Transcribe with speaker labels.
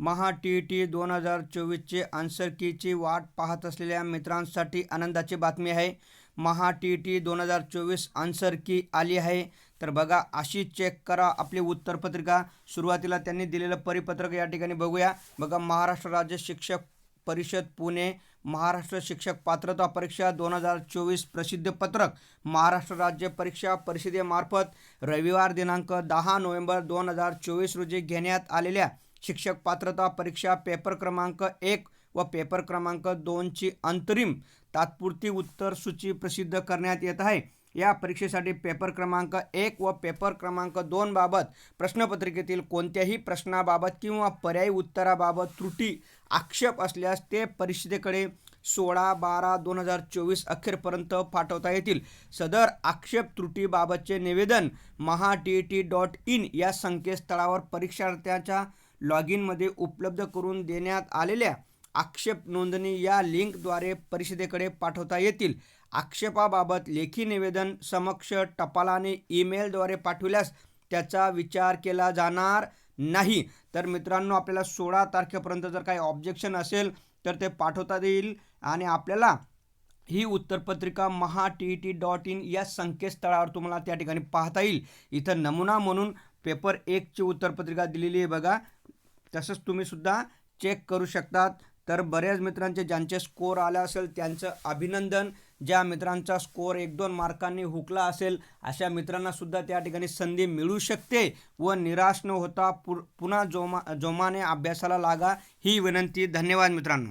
Speaker 1: महा T E T दोन हजार चोवीसचे answer कीची वाट पाहत असलेल्या मित्रांसाठी आनंदाची बातमी आहे. महा टी ई टी दोन हजार चोवीस आन्सर की आली आहे. तर बघा अशी चेक करा आपली उत्तरपत्रिका. सुरुवातीला त्यांनी दिलेलं परिपत्रक या ठिकाणी बघूया. बघा महाराष्ट्र राज्य शिक्षक परिषद पुणे. महाराष्ट्र शिक्षक पात्रता परीक्षा दोन हजार चोवीस प्रसिद्ध पत्रक. महाराष्ट्र राज्य परीक्षा परिषदेमार्फत रविवार दिनांक दहा नोव्हेंबर दोन हजार चोवीस रोजी घेण्यात आलेल्या शिक्षक पात्रता परीक्षा पेपर क्रमांक एक व पेपर क्रमांक दोनची अंतरिम तात्पुरती उत्तर सूची प्रसिद्ध करण्यात येत आहे. या परीक्षेसाठी पेपर क्रमांक एक व पेपर क्रमांक दोनबाबत प्रश्नपत्रिकेतील कोणत्याही प्रश्नाबाबत किंवा पर्यायी उत्तराबाबत त्रुटी आक्षेप असल्यास ते परिषदेकडे सोळा बारा दोन हजार चोवीस अखेरपर्यंत पाठवता येतील. सदर आक्षेप त्रुटीबाबतचे निवेदन Maha T T dot in या संकेतस्थळावर परीक्षार्थ्याच्या लॉग इनमध्ये उपलब्ध करून देण्यात आलेल्या आक्षेप नोंदणी या लिंकद्वारे परिषदेकडे पाठवता येतील. आक्षेपाबाबत लेखी निवेदन समक्ष टपालाने ईमेलद्वारे पाठविल्यास त्याचा विचार केला जाणार नाही. तर मित्रांनो आपल्याला सोळा तारखेपर्यंत जर काही ऑब्जेक्शन असेल तर ते पाठवता येईल आणि आपल्याला ही उत्तरपत्रिका Maha T E T dot in या संकेतस्थळावर तुम्हाला त्या ठिकाणी पाहता येईल. इथं नमुना म्हणून पेपर एकची उत्तरपत्रिका दिलेली आहे बघा. तसंच तुम्ही सुद्धा चेक करू शकतात. तर बऱ्याच मित्रांचे ज्यांचे स्कोर आला असेल त्यांचं अभिनंदन. ज्या मित्रांचा स्कोर एक दोन मार्कांनी हुकला असेल अशा मित्रांनासुद्धा त्या ठिकाणी संधी मिळू शकते व निराश न होता पु पुन्हा जोमा जोमाने अभ्यासाला लागा. ही विनंती. धन्यवाद मित्रांनो.